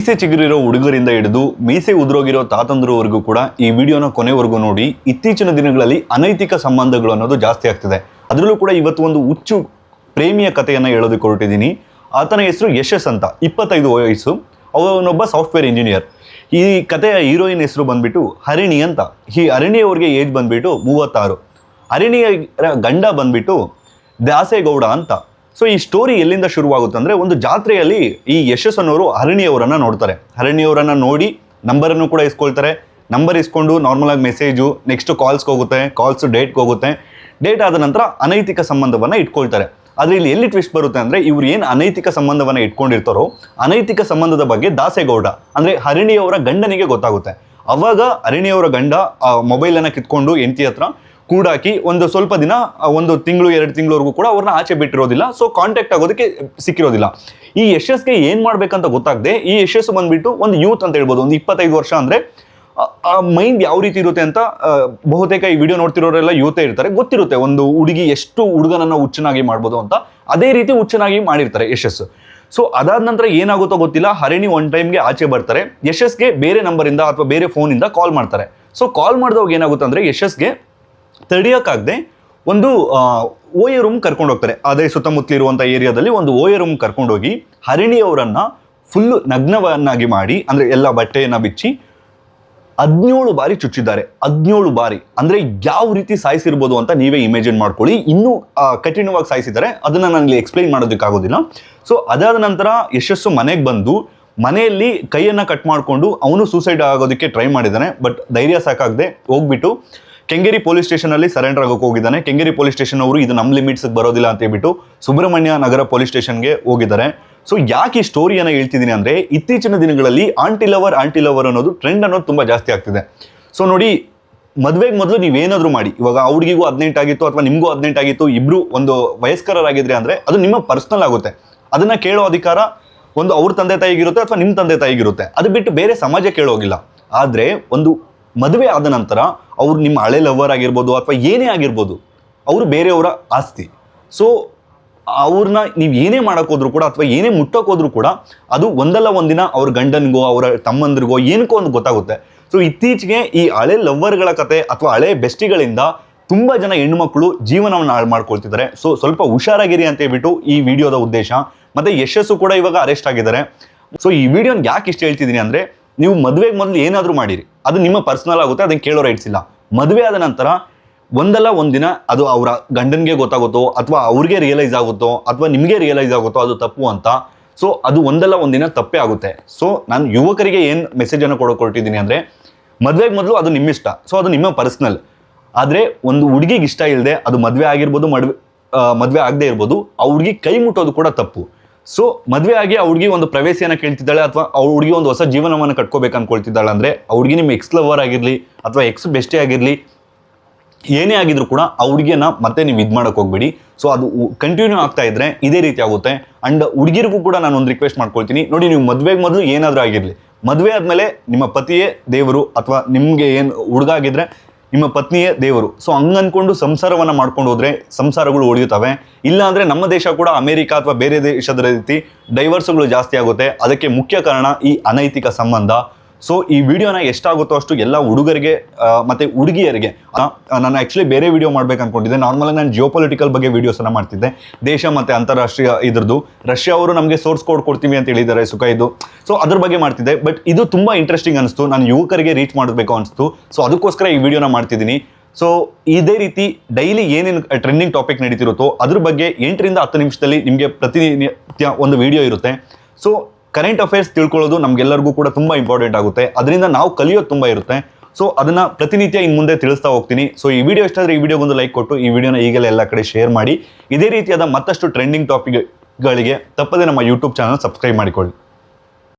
ಮೀಸೆ ಚಿಗುರಿರೋ ಹುಡುಗರಿಂದ ಹಿಡಿದು ಮೀಸೆ ಉದುರೋಗಿರೋ ತಾತಂದ್ರವರೆಗೂ ಕೂಡ ಈ ವಿಡಿಯೋನ ಕೊನೆವರೆಗೂ ನೋಡಿ. ಇತ್ತೀಚಿನ ದಿನಗಳಲ್ಲಿ ಅನೈತಿಕ ಸಂಬಂಧಗಳು ಅನ್ನೋದು ಜಾಸ್ತಿ ಆಗ್ತಿದೆ. ಅದರಲ್ಲೂ ಕೂಡ ಇವತ್ತು ಒಂದು ಹುಚ್ಚು ಪ್ರೇಮಿಯ ಕಥೆಯನ್ನು ಹೇಳೋದಕ್ಕೆ ಹೊರಟಿದ್ದೀನಿ ಆತನ ಹೆಸರು ಯಶಸ್ ಅಂತ, ಇಪ್ಪತ್ತೈದು ವಯಸ್ಸು. ಅವನೊಬ್ಬ ಸಾಫ್ಟ್ವೇರ್ ಇಂಜಿನಿಯರ್. ಈ ಕಥೆಯ ಹೀರೋಯಿನ್ ಹೆಸರು ಬಂದ್ಬಿಟ್ಟು ಹರಿಣಿ ಅಂತ. ಈ ಹರಿಣಿ ಅವ್ರಿಗೆ ಏಜ್ ಬಂದ್ಬಿಟ್ಟು ಮೂವತ್ತಾರು. ಹರಿಣಿಯ ಗಂಡ ಬಂದ್ಬಿಟ್ಟು ದಾಸೇಗೌಡ ಅಂತ. ಸೊ ಈ ಸ್ಟೋರಿ ಎಲ್ಲಿಂದ ಶುರುವಾಗುತ್ತೆ ಅಂದರೆ ಒಂದು ಜಾತ್ರೆಯಲ್ಲಿ ಈ ಯಶಸ್ ಅನ್ನೋರು ಹರಣಿಯವರನ್ನು ನೋಡ್ತಾರೆ. ಹರಣಿಯವರನ್ನು ನೋಡಿ ನಂಬರನ್ನು ಕೂಡ ಇಸ್ಕೊಳ್ತಾರೆ. ನಂಬರ್ ಇಸ್ಕೊಂಡು ನಾರ್ಮಲಾಗಿ ಮೆಸೇಜು ನೆಕ್ಸ್ಟ್ ಕಾಲ್ಸ್ಗೆ ಹೋಗುತ್ತೆ ಕಾಲ್ಸ್ ಡೇಟ್ಗೆ ಹೋಗುತ್ತೆ. ಡೇಟ್ ಆದ ನಂತರ ಅನೈತಿಕ ಸಂಬಂಧವನ್ನು ಇಟ್ಕೊಳ್ತಾರೆ. ಆದರೆ ಇಲ್ಲಿ ಎಲ್ಲಿ ಟ್ವಿಸ್ಟ್ ಬರುತ್ತೆ ಅಂದರೆ ಇವ್ರು ಏನು ಅನೈತಿಕ ಸಂಬಂಧವನ್ನು ಇಟ್ಕೊಂಡಿರ್ತಾರೋ, ಅನೈತಿಕ ಸಂಬಂಧದ ಬಗ್ಗೆ ದಾಸೇಗೌಡ, ಅಂದರೆ ಹರಿಣಿಯವರ ಗಂಡನಿಗೆ ಗೊತ್ತಾಗುತ್ತೆ. ಅವಾಗ ಹರಿಣಿಯವರ ಗಂಡ ಆ ಮೊಬೈಲನ್ನು ಕಿತ್ಕೊಂಡು ಹೆಂಡತಿ ಹತ್ರ ಕೂಡಾಕಿ ಒಂದು ಸ್ವಲ್ಪ ದಿನ ಒಂದು ತಿಂಗಳು, ಎರಡು ತಿಂಗಳವರೆಗೂ ಕೂಡ ಅವ್ರನ್ನ ಆಚೆ ಬಿಟ್ಟಿರೋದಿಲ್ಲ. ಸೊ ಕಾಂಟ್ಯಾಕ್ಟ್ ಆಗೋದಕ್ಕೆ ಸಿಕ್ಕಿರೋದಿಲ್ಲ. ಈ ಯಶಸ್ಗೆ ಏನು ಮಾಡ್ಬೇಕಂತ ಗೊತ್ತಾಗದೆ, ಈ ಯಶಸ್ಸು ಬಂದ್ಬಿಟ್ಟು ಒಂದು ಯೂತ್ ಅಂತ ಹೇಳ್ಬೋದು, ಒಂದು ಇಪ್ಪತ್ತೈದು ವರ್ಷ ಅಂದರೆ, ಆ ಮೈಂಡ್ ಯಾವ ರೀತಿ ಇರುತ್ತೆ ಅಂತ ಬಹುತೇಕ ಈ ವಿಡಿಯೋ ನೋಡ್ತಿರೋರೆಲ್ಲ ಯೂತೇ ಇರ್ತಾರೆ. ಗೊತ್ತಿರುತ್ತೆ ಒಂದು ಹುಡುಗಿ ಎಷ್ಟು ಹುಡುಗನನ್ನ ಹುಚ್ಚನಾಗಿ ಮಾಡ್ಬೋದು ಅಂತ. ಅದೇ ರೀತಿ ಹುಚ್ಚನಾಗಿ ಮಾಡಿರ್ತಾರೆ ಯಶಸ್ಸು. ಸೊ ಅದಾದ ನಂತರ ಏನಾಗುತ್ತೋ ಗೊತ್ತಿಲ್ಲ. ಹರಿಣಿ ಒನ್ ಟೈಮ್ಗೆ ಆಚೆ ಬರ್ತಾರೆ. ಯಶಸ್ಗೆ ಬೇರೆ ನಂಬರಿಂದ ಅಥವಾ ಬೇರೆ ಫೋನಿಂದ ಕಾಲ್ ಮಾಡ್ತಾರೆ. ಸೊ ಕಾಲ್ ಮಾಡಿದವಾಗ ಏನಾಗುತ್ತೆ ಅಂದರೆ ಯಶಸ್ಗೆ ತಡಿಯೋಕ್ಕಾಗದೆ ಒಂದು ಓಯ ರೂಮ್ ಕರ್ಕೊಂಡು ಹೋಗ್ತಾರೆ. ಅದೇ ಸುತ್ತಮುತ್ತಲಿರುವಂಥ ಏರಿಯಾದಲ್ಲಿ ಒಂದು ಓಯ ರೂಮ್ ಕರ್ಕೊಂಡೋಗಿ ಹರಿಣಿಯವರನ್ನು ಫುಲ್ಲು ನಗ್ನವನ್ನಾಗಿ ಮಾಡಿ, ಅಂದರೆ ಎಲ್ಲ ಬಟ್ಟೆಯನ್ನು ಬಿಚ್ಚಿ ಹದಿನೇಳು ಬಾರಿ ಚುಚ್ಚಿದ್ದಾರೆ. ಹದಿನೇಳು ಬಾರಿ. ಅಂದರೆ ಯಾವ ರೀತಿ ಸಾಯಿಸಿರ್ಬೋದು ಅಂತ ನೀವೇ ಇಮೇಜಿನ್ ಮಾಡ್ಕೊಳ್ಳಿ. ಇನ್ನೂ ಕಠಿಣವಾಗಿ ಸಾಯಿಸಿದ್ದಾರೆ. ಅದನ್ನು ನನಗೆ ಎಕ್ಸ್ಪ್ಲೈನ್ ಮಾಡೋದಕ್ಕಾಗೋದಿಲ್ಲ. ಸೊ ಅದಾದ ನಂತರ ಯಶಸ್ಸು ಮನೆಗೆ ಬಂದು ಮನೆಯಲ್ಲಿ ಕೈಯನ್ನ ಕಟ್ ಮಾಡಿಕೊಂಡು ಅವನು ಸೂಸೈಡ್ ಆಗೋದಕ್ಕೆ ಟ್ರೈ ಮಾಡಿದ್ದಾನೆ. ಬಟ್ ಧೈರ್ಯ ಸಾಕಾಗದೆ ಹೋಗ್ಬಿಟ್ಟು ಕೆಂಗೇರಿ ಪೊಲೀಸ್ ಸ್ಟೇಷನಲ್ಲಿ ಸರೆಂಡರ್ ಆಗೋಕೆ ಹೋಗಿದ್ದಾನೆ. ಕೆಂಗೇರಿ ಪೊಲೀಸ್ ಸ್ಟೇಷನ್ ಅವರು ಇದು ನಮ್ಮ ಲಿಮಿಟ್ಸ್ ಬರೋದಿಲ್ಲ ಅಂತ ಹೇಳ್ಬಿಟ್ಟು ಸುಬ್ರಹ್ಮಣ್ಯ ನಗರ ಪೊಲೀಸ್ ಸ್ಟೇಷನ್ಗೆ ಹೋಗಿದ್ದಾರೆ. ಸೊ ಯಾಕೆ ಈ ಸ್ಟೋರಿಯನ್ನು ಹೇಳ್ತಿದ್ದೀನಿ ಅಂದರೆ ಇತ್ತೀಚಿನ ದಿನಗಳಲ್ಲಿ ಆಂಟಿ ಲವರ್ ಆಂಟಿ ಲವರ್ ಅನ್ನೋದು ಟ್ರೆಂಡ್ ಅನ್ನೋದು ತುಂಬ ಜಾಸ್ತಿ ಆಗ್ತಿದೆ. ಸೊ ನೋಡಿ, ಮದುವೆಗೆ ಮೊದಲು ನೀವೇನಾದರೂ ಮಾಡಿ. ಇವಾಗ ಅವ್ರಿಗಿಗೂ ಹುಡುಗಿಗೂ ಹದಿನೆಂಟು ಆಗಿತ್ತು ಅಥವಾ ನಿಮಗೂ ಹದಿನೆಂಟು ಆಗಿತ್ತು ಇಬ್ಬರು ಒಂದು ವಯಸ್ಕರರಾಗಿದ್ರೆ ಅಂದರೆ ಅದು ನಿಮ್ಮ ಪರ್ಸ್ನಲ್ ಆಗುತ್ತೆ. ಅದನ್ನು ಕೇಳೋ ಅಧಿಕಾರ ಒಂದು ಅವ್ರ ತಂದೆ ತಾಯಿಗಿರುತ್ತೆ ಅಥವಾ ನಿಮ್ಮ ತಂದೆ ತಾಯಿಗಿರುತ್ತೆ. ಅದು ಬಿಟ್ಟು ಬೇರೆ ಸಮಾಜ ಕೇಳೋಗಿಲ್ಲ. ಆದರೆ ಒಂದು ಮದುವೆ ಆದ ನಂತರ ಅವರು ನಿಮ್ಮ ಹಳೆ ಲವರ್ ಆಗಿರ್ಬೋದು ಅಥವಾ ಏನೇ ಆಗಿರ್ಬೋದು, ಅವರು ಬೇರೆಯವರ ಆಸ್ತಿ. ಸೊ ಅವ್ರನ್ನ ನೀವು ಏನೇ ಮಾಡೋಕ್ಕೋದ್ರೂ ಕೂಡ ಅಥವಾ ಏನೇ ಮುಟ್ಟೋಕ್ಕೋದ್ರೂ ಕೂಡ ಅದು ಒಂದಲ್ಲ ಒಂದಿನ ಅವ್ರ ಗಂಡನಿಗೋ, ಅವರ ತಮ್ಮಂದ್ರಿಗೋ ಏನಕ್ಕೋ ಒಂದು ಗೊತ್ತಾಗುತ್ತೆ. ಸೊ ಇತ್ತೀಚೆಗೆ ಈ ಹಳೆ ಲವ್ವರ್ಗಳ ಕತೆ ಅಥವಾ ಹಳೆ ಬೆಸ್ಟಿಗಳಿಂದ ತುಂಬ ಜನ ಹೆಣ್ಣುಮಕ್ಕಳು ಜೀವನವನ್ನು ಹಾಳು ಮಾಡ್ಕೊಳ್ತಿದ್ದಾರೆ. ಸೊ ಸ್ವಲ್ಪ ಹುಷಾರಾಗಿರಿ ಅಂತ ಹೇಳ್ಬಿಟ್ಟು ಈ ವಿಡಿಯೋದ ಉದ್ದೇಶ. ಮತ್ತು ಯಶಸ್ಸು ಕೂಡ ಇವಾಗ ಅರೆಸ್ಟ್ ಆಗಿದ್ದಾರೆ. ಸೊ ಈ ವಿಡಿಯೋನ ಯಾಕೆ ಇಷ್ಟು ಹೇಳ್ತಿದ್ದೀನಿ ಅಂದರೆ, ನೀವು ಮದುವೆಗೆ ಮೊದಲು ಏನಾದರೂ ಮಾಡಿರಿ. ಅದು ನಿಮ್ಮ ಪರ್ಸನಲ್ ಆಗುತ್ತೆ, ಅದನ್ನು ಕೇಳೋ ರೈಟ್ಸ್ ಇಲ್ಲ. ಮದುವೆ ಆದ ನಂತರ ಒಂದಲ್ಲ ಒಂದಿನ ಅದು ಅವರ ಗಂಡನಿಗೆ ಗೊತ್ತಾಗುತ್ತೋ ಅಥವಾ ಅವ್ರಿಗೆ ರಿಯಲೈಸ್ ಆಗುತ್ತೋ ಅಥವಾ ನಿಮಗೆ ರಿಯಲೈಸ್ ಆಗುತ್ತೋ ಅದು ತಪ್ಪು ಅಂತ. ಸೊ ಅದು ಒಂದಲ್ಲ ಒಂದಿನ ತಪ್ಪೇ ಆಗುತ್ತೆ. ಸೊ ನಾನು ಯುವಕರಿಗೆ ಏನು ಮೆಸೇಜನ್ನು ಕೊಡೋಕೆ ಹೊರಟಿದ್ದೀನಿ ಅಂದರೆ, ಮದುವೆಗೆ ಮೊದಲು ಅದು ನಿಮ್ಮ ಇಷ್ಟ ಸೊ ಅದು ನಿಮ್ಮ ಪರ್ಸ್ನಲ್ ಆದರೆ ಒಂದು ಹುಡುಗಿಗೆ ಇಷ್ಟ ಇಲ್ಲದೆ ಅದು ಮದುವೆ ಆಗಿರ್ಬೋದು ಮದುವೆ ಮದುವೆ ಆಗದೆ ಇರ್ಬೋದು, ಆ ಹುಡುಗಿ ಕೈ ಮುಟ್ಟೋದು ಕೂಡ ತಪ್ಪು. ಸೊ ಮದುವೆ ಆಗಿ ಆ ಹುಡುಗಿ ಒಂದು ಪ್ರವೇಶಿಯನ್ನು ಕೇಳ್ತಿದ್ದಾಳೆ ಅಥವಾ ಆ ಹುಡುಗಿ ಒಂದು ಹೊಸ ಜೀವನವನ್ನು ಕಟ್ಕೋಬೇಕು ಅನ್ಕೊಳ್ತಿದ್ದಾಳೆ ಅಂದರೆ ಆ ಹುಡುಗಿ ನಿಮ್ಮ ಎಕ್ಸ್ ಲವರ್ ಆಗಿರಲಿ ಅಥವಾ ಎಕ್ಸ್ ಬೆಸ್ಟೇ ಆಗಿರಲಿ, ಏನೇ ಆಗಿದ್ರು ಕೂಡ ಆ ಹುಡುಗಿಯನ್ನ ಮತ್ತೆ ನೀವು ಇದು ಮಾಡೋಕ್ಕೆ ಹೋಗ್ಬೇಡಿ. ಸೊ ಅದು ಕಂಟಿನ್ಯೂ ಆಗ್ತಾ ಇದ್ರೆ ಇದೇ ರೀತಿ ಆಗುತ್ತೆ. ಅಂಡ್ ಹುಡುಗಿರಿಗೂ ಕೂಡ ನಾನು ಒಂದು ರಿಕ್ವೆಸ್ಟ್ ಮಾಡ್ಕೊಳ್ತೀನಿ. ನೋಡಿ, ನೀವು ಮದುವೆಗೆ ಮೊದಲು ಏನಾದರೂ ಆಗಿರಲಿ. ಮದುವೆ ಆದಮೇಲೆ ನಿಮ್ಮ ಪತಿಯೇ ದೇವರು ಅಥವಾ ನಿಮಗೆ ಏನು ಹುಡುಗ ಆಗಿದ್ರೆ ನಿಮ್ಮ ಪತ್ನಿಯೇ ದೇವರು. ಸೊ ಹಂಗ ಅನ್ಕೊಂಡು ಸಂಸಾರವನ್ನ ಮಾಡ್ಕೊಂಡು ಹೋದ್ರೆ ಸಂಸಾರಗಳು ಒಡೆಯುತ್ತವೆ ಇಲ್ಲಾಂದರೆ ನಮ್ಮ ದೇಶ ಕೂಡ ಅಮೇರಿಕಾ ಅಥವಾ ಬೇರೆ ದೇಶದ ರೀತಿ ಡೈವರ್ಸ್ಗಳು ಜಾಸ್ತಿ ಆಗುತ್ತೆ. ಅದಕ್ಕೆ ಮುಖ್ಯ ಕಾರಣ ಈ ಅನೈತಿಕ ಸಂಬಂಧ. ಸೊ ಈ ವಿಡಿಯೋನ ಎಷ್ಟಾಗುತ್ತೋ ಅಷ್ಟು ಎಲ್ಲ ಹುಡುಗರಿಗೆ ಮತ್ತು ಹುಡುಗಿಯರಿಗೆ ನಾನು ಆ್ಯಕ್ಚುಲಿ ಬೇರೆ ವಿಡಿಯೋ ಮಾಡ್ಬೇಕು ಅನ್ಕೊಂಡಿದ್ದೆ. ನಾರ್ಮಲಾಗಿ ನಾನು ಜಿಯೋ ಪೊಲಿಟಿಕಲ್ ಬಗ್ಗೆ ವೀಡಿಯೋಸನ್ನು ಮಾಡ್ತಿದ್ದೆ. ದೇಶ ಮತ್ತು ಅಂತಾರಾಷ್ಟ್ರೀಯ ಇದ್ರದ್ದು. ರಷ್ಯಾ ಅವರು ನಮಗೆ ಸೋರ್ಸ್ ಕೋಡ್ ಕೊಡ್ತೀವಿ ಅಂತ ಹೇಳಿದ್ದಾರೆ, ಸುಖ ಇದು. ಸೊ ಅದ್ರ ಬಗ್ಗೆ ಮಾಡ್ತಿದ್ದೆ. ಬಟ್ ಇದು ತುಂಬ ಇಂಟ್ರೆಸ್ಟಿಂಗ್ ಅನಿಸ್ತು. ನಾನು ಯುವಕರಿಗೆ ರೀಚ್ ಮಾಡಬೇಕು ಅನಿಸ್ತು. ಸೊ ಅದಕ್ಕೋಸ್ಕರ ಈ ವಿಡಿಯೋನ ಮಾಡ್ತಿದ್ದೀನಿ. ಸೊ ಇದೇ ರೀತಿ ಡೈಲಿ ಏನೇನು ಟ್ರೆಂಡಿಂಗ್ ಟಾಪಿಕ್ ನಡೀತಿರುತ್ತೋ ಅದ್ರ ಬಗ್ಗೆ ಎಂಟರಿಂದ ಹತ್ತು ನಿಮಿಷದಲ್ಲಿ ನಿಮಗೆ ಪ್ರತಿನಿತ್ಯ ಒಂದು ವಿಡಿಯೋ ಇರುತ್ತೆ. ಸೊ ಕರೆಂಟ್ ಅಫೇರ್ಸ್ ತಿಳ್ಕೊಳ್ಳೋದು ನಮಗೆಲ್ಲರಿಗೂ ಕೂಡ ತುಂಬ ಇಂಪಾರ್ಟೆಂಟ್ ಆಗುತ್ತೆ. ಅದರಿಂದ ನಾವು ಕಲಿಯೋದು ತುಂಬ ಇರುತ್ತೆ. ಸೊ ಅದನ್ನ ಪ್ರತಿನಿತ್ಯ ಇನ್ನು ಮುಂದೆ ತಿಳಿಸ್ತಾ ಹೋಗ್ತೀನಿ. ಸೊ ಈ ವಿಡಿಯೋ ಇಷ್ಟಾದ್ರೆ ಈ ವಿಡಿಯೋಗೊಂದು ಲೈಕ್ ಕೊಟ್ಟು, ಈ ವಿಡಿಯೋನ ಈಗಲೇ ಎಲ್ಲ ಕಡೆ ಶೇರ್ ಮಾಡಿ. ಇದೇ ರೀತಿಯಾದ ಮತ್ತಷ್ಟು ಟ್ರೆಂಡಿಂಗ್ ಟಾಪಿಕ್ಗಳಿಗೆ ತಪ್ಪದೆ ನಮ್ಮ ಯೂಟ್ಯೂಬ್ ಚಾನಲ್ ಸಬ್ಸ್ಕ್ರೈಬ್ ಮಾಡಿಕೊಳ್ಳಿ.